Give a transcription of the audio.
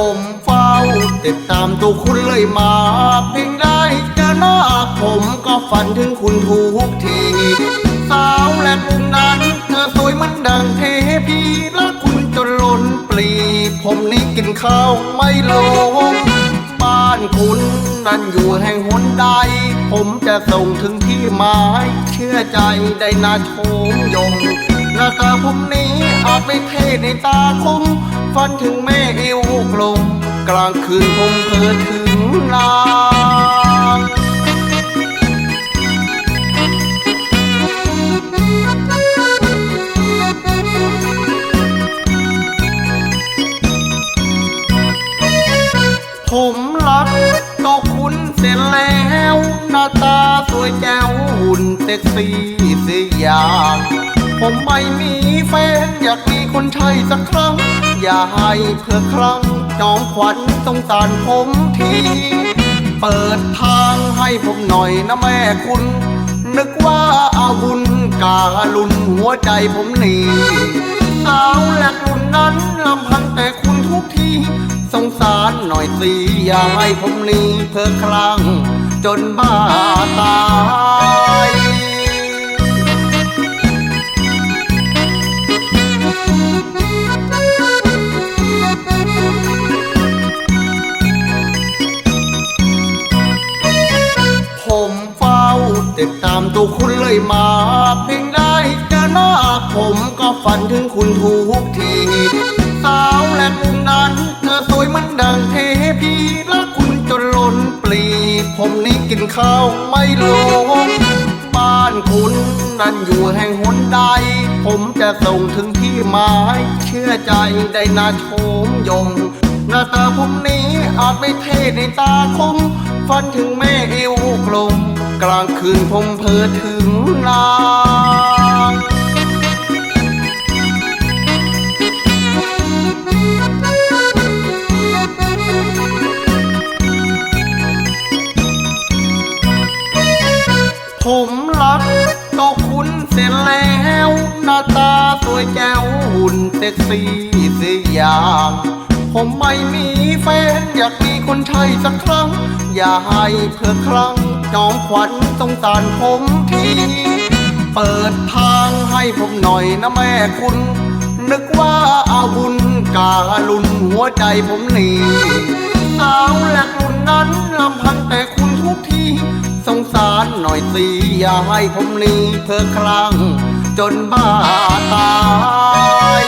ผมเฝ้า ติดตามตัวคุณเลยมา เพียงได้เจอหน้าผมก็ฝันถึงคุณทุกที สาวและมุมนั้น เธอสวยเหมันดังเทพีรักคุณจนล้นปลี ผมนี้กินข้าวไม่ลง บ้านคุณนั้นอยู่แห่งหนใด ผมจะส่งถึงที่หมายเชื่อใจได้นาชมยงหน้าตาผมนี้อาจไม่เท่ในตาคม ฝันถึงแม่เอวกลมกลางคืนผมเพ้อถึงนางผมรักก็คุณเสร็จแล้วหน้าตาสวยแจ๋วหุ่นเซ็กซี่สิอย่างผมไม่มีแฟนอยากมี คนใช่สักครั้ง อย่าให้เพื่อครั้งจอมขวัญสงสารผมทีเปิดทางให้ผมหน่อยนะแม่คุณ นึกว่าอาวุธการุณหัวใจผมหนีสาวและรุ่นนั้นลำพังแต่คุณทุกทีสงสารหน่อยสิอย่าให้ผมหนีเพื่อครั้งจนบ้าตาย ติดตามตัวคุณเลยมา เพียงได้เจอหน้าผมก็ฝันถึงคุณทุกที สาวและมุมนั้น เธอสวยมันดังเทพีรักคุณจนล้นปลี ผมนี้กินข้าวไม่ลง บ้านคุณนั้นอยู่แห่งหนใด ผมจะส่งถึงที่หมาย เชื่อใจได้นาชมยง หน้าตาผมนี้อาจไม่เท่ในตาคม ฝันถึงแม่เอวกลม กลางคืนผมเพ้อถึงนางผมรักก็คุณเสร็จแล้ว หน้าตาสวยแจ๋วหุ่นเซ็กซี่สิอย่าง ผมไม่มีแฟน อยากมีคนใช่สักครั้ง อย่าให้เพื่อครั้งจอมขวัญสงสารผมที เปิดทางให้ผมหน่อยนะแม่คุณ นึกว่าอาวุธการุณหัวใจผมหนีสาวแหละรุ่นนั้นลำพังแต่คุณทุกทีสงสารหน่อยสิอย่าให้ผมหนีเพื่อครั้งจนบ้าตาย